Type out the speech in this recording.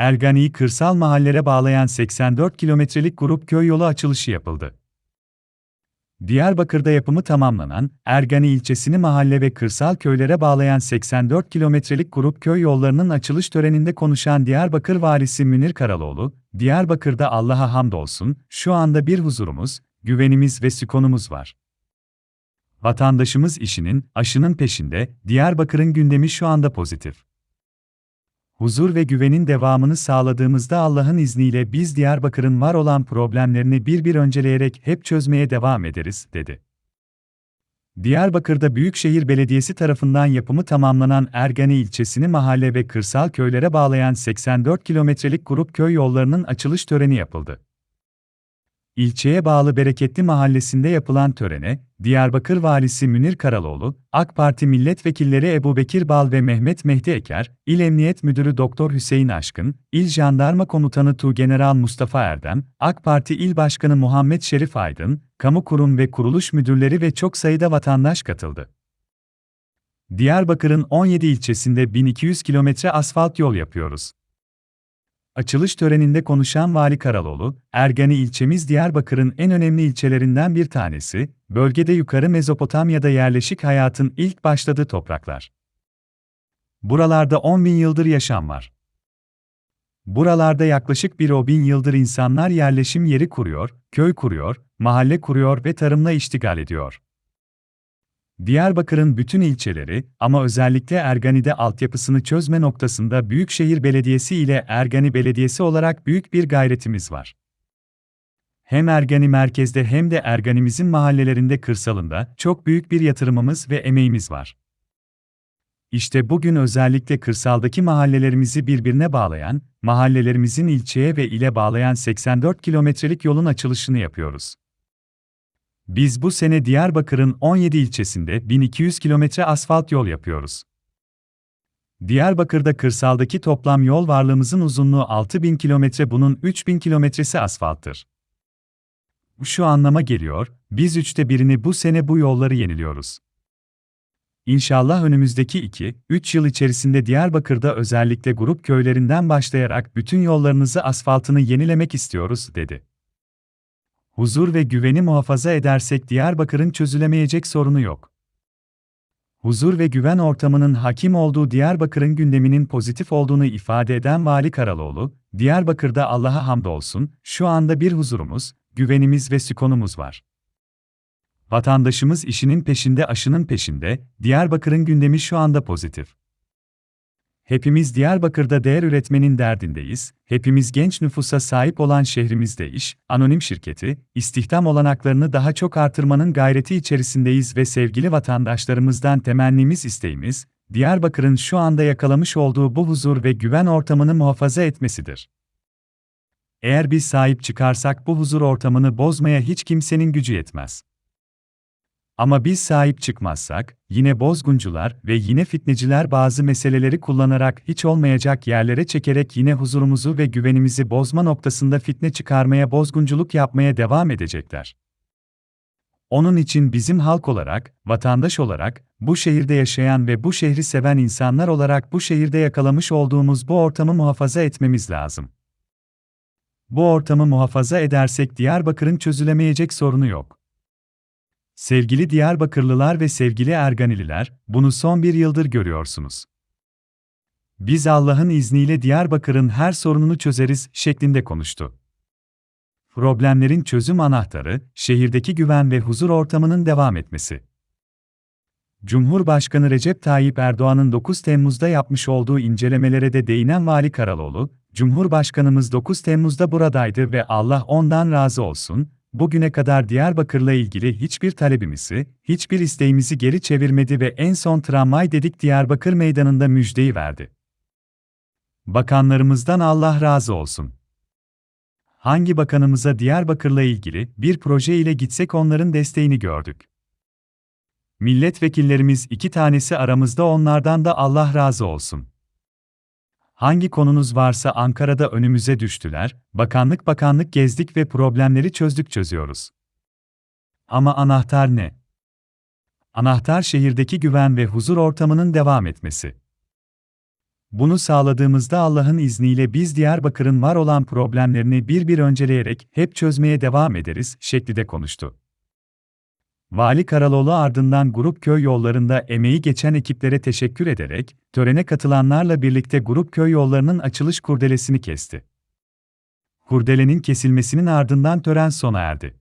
Ergani'yi kırsal mahallere bağlayan 84 kilometrelik grup köy yolu açılışı yapıldı. Diyarbakır'da yapımı tamamlanan, Ergani ilçesini mahalle ve kırsal köylere bağlayan 84 kilometrelik grup köy yollarının açılış töreninde konuşan Diyarbakır Valisi Münir Karaloğlu, Diyarbakır'da Allah'a hamdolsun, şu anda bir huzurumuz, güvenimiz ve sükunumuz var. Vatandaşımız işinin, aşının peşinde, Diyarbakır'ın gündemi şu anda pozitif. Huzur ve güvenin devamını sağladığımızda Allah'ın izniyle biz Diyarbakır'ın var olan problemlerini bir bir önceleyerek hep çözmeye devam ederiz, dedi. Diyarbakır'da Büyükşehir Belediyesi tarafından yapımı tamamlanan Ergani ilçesini mahalle ve kırsal köylere bağlayan 84 kilometrelik grup köy yollarının açılış töreni yapıldı. İlçeye bağlı Bereketli Mahallesi'nde yapılan törene, Diyarbakır Valisi Münir Karaloğlu, AK Parti milletvekilleri Ebu Bekir Bal ve Mehmet Mehdi Eker, İl Emniyet Müdürü Doktor Hüseyin Aşkın, İl Jandarma Komutanı Tuğgeneral Mustafa Erdem, AK Parti İl Başkanı Muhammed Şerif Aydın, kamu kurum ve kuruluş müdürleri ve çok sayıda vatandaş katıldı. Diyarbakır'ın 17 ilçesinde 1200 kilometre asfalt yol yapıyoruz. Açılış töreninde konuşan Vali Karaloğlu, Ergani ilçemiz Diyarbakır'ın en önemli ilçelerinden bir tanesi, bölgede yukarı Mezopotamya'da yerleşik hayatın ilk başladığı topraklar. Buralarda 10 bin yıldır yaşam var. Buralarda yaklaşık bir o bin yıldır insanlar yerleşim yeri kuruyor, köy kuruyor, mahalle kuruyor ve tarımla iştigal ediyor. Diyarbakır'ın bütün ilçeleri ama özellikle Ergani'de altyapısını çözme noktasında Büyükşehir Belediyesi ile Ergani Belediyesi olarak büyük bir gayretimiz var. Hem Ergani merkezde hem de Ergani'mizin mahallelerinde kırsalında çok büyük bir yatırımımız ve emeğimiz var. İşte bugün özellikle kırsaldaki mahallelerimizi birbirine bağlayan, mahallelerimizin ilçeye ve ile bağlayan 84 kilometrelik yolun açılışını yapıyoruz. Biz bu sene Diyarbakır'ın 17 ilçesinde 1200 kilometre asfalt yol yapıyoruz. Diyarbakır'da kırsaldaki toplam yol varlığımızın uzunluğu 6000 kilometre bunun 3000 kilometresi asfalttır. Bu şu anlama geliyor, biz üçte birini bu sene bu yolları yeniliyoruz. İnşallah önümüzdeki 2-3 yıl içerisinde Diyarbakır'da özellikle grup köylerinden başlayarak bütün yollarınızı asfaltını yenilemek istiyoruz, dedi huzur ve güveni muhafaza edersek Diyarbakır'ın çözülemeyecek sorunu yok. Huzur ve güven ortamının hakim olduğu Diyarbakır'ın gündeminin pozitif olduğunu ifade eden Vali Karaloğlu, Diyarbakır'da Allah'a hamdolsun, şu anda bir huzurumuz, güvenimiz ve sükunumuz var. Vatandaşımız işinin peşinde aşının peşinde, Diyarbakır'ın gündemi şu anda pozitif. Hepimiz Diyarbakır'da değer üretmenin derdindeyiz, hepimiz genç nüfusa sahip olan şehrimizde iş, anonim şirketi, istihdam olanaklarını daha çok artırmanın gayreti içerisindeyiz ve sevgili vatandaşlarımızdan temennimiz isteğimiz, Diyarbakır'ın şu anda yakalamış olduğu bu huzur ve güven ortamını muhafaza etmesidir. Eğer biz sahip çıkarsak bu huzur ortamını bozmaya hiç kimsenin gücü yetmez. Ama biz sahip çıkmazsak, yine bozguncular ve yine fitneciler bazı meseleleri kullanarak hiç olmayacak yerlere çekerek yine huzurumuzu ve güvenimizi bozma noktasında fitne çıkarmaya, bozgunculuk yapmaya devam edecekler. Onun için bizim halk olarak, vatandaş olarak, bu şehirde yaşayan ve bu şehri seven insanlar olarak bu şehirde yakalamış olduğumuz bu ortamı muhafaza etmemiz lazım. Bu ortamı muhafaza edersek Diyarbakır'ın çözülemeyecek sorunu yok. Sevgili Diyarbakırlılar ve sevgili Erganililer, bunu son bir yıldır görüyorsunuz. Biz Allah'ın izniyle Diyarbakır'ın her sorununu çözeriz şeklinde konuştu. Problemlerin çözüm anahtarı, şehirdeki güven ve huzur ortamının devam etmesi. Cumhurbaşkanı Recep Tayyip Erdoğan'ın 9 Temmuz'da yapmış olduğu incelemelere de değinen Vali Karaloğlu, Cumhurbaşkanımız 9 Temmuz'da buradaydı ve Allah ondan razı olsun, bugüne kadar Diyarbakır'la ilgili hiçbir talebimizi, hiçbir isteğimizi geri çevirmedi ve en son tramvay dedik Diyarbakır Meydanı'nda müjdeyi verdi. Bakanlarımızdan Allah razı olsun. Hangi bakanımıza Diyarbakır'la ilgili bir proje ile gitsek onların desteğini gördük. Milletvekillerimiz iki tanesi aramızda onlardan da Allah razı olsun. Hangi konunuz varsa Ankara'da önümüze düştüler, bakanlık bakanlık gezdik ve problemleri çözdük çözüyoruz. Ama anahtar ne? Anahtar şehirdeki güven ve huzur ortamının devam etmesi. Bunu sağladığımızda Allah'ın izniyle biz Diyarbakır'ın var olan problemlerini bir bir önceleyerek hep çözmeye devam ederiz şeklinde konuştu. Vali Karaloğlu ardından grup köy yollarında emeği geçen ekiplere teşekkür ederek, törene katılanlarla birlikte grup köy yollarının açılış kurdelesini kesti. Kurdelenin kesilmesinin ardından tören sona erdi.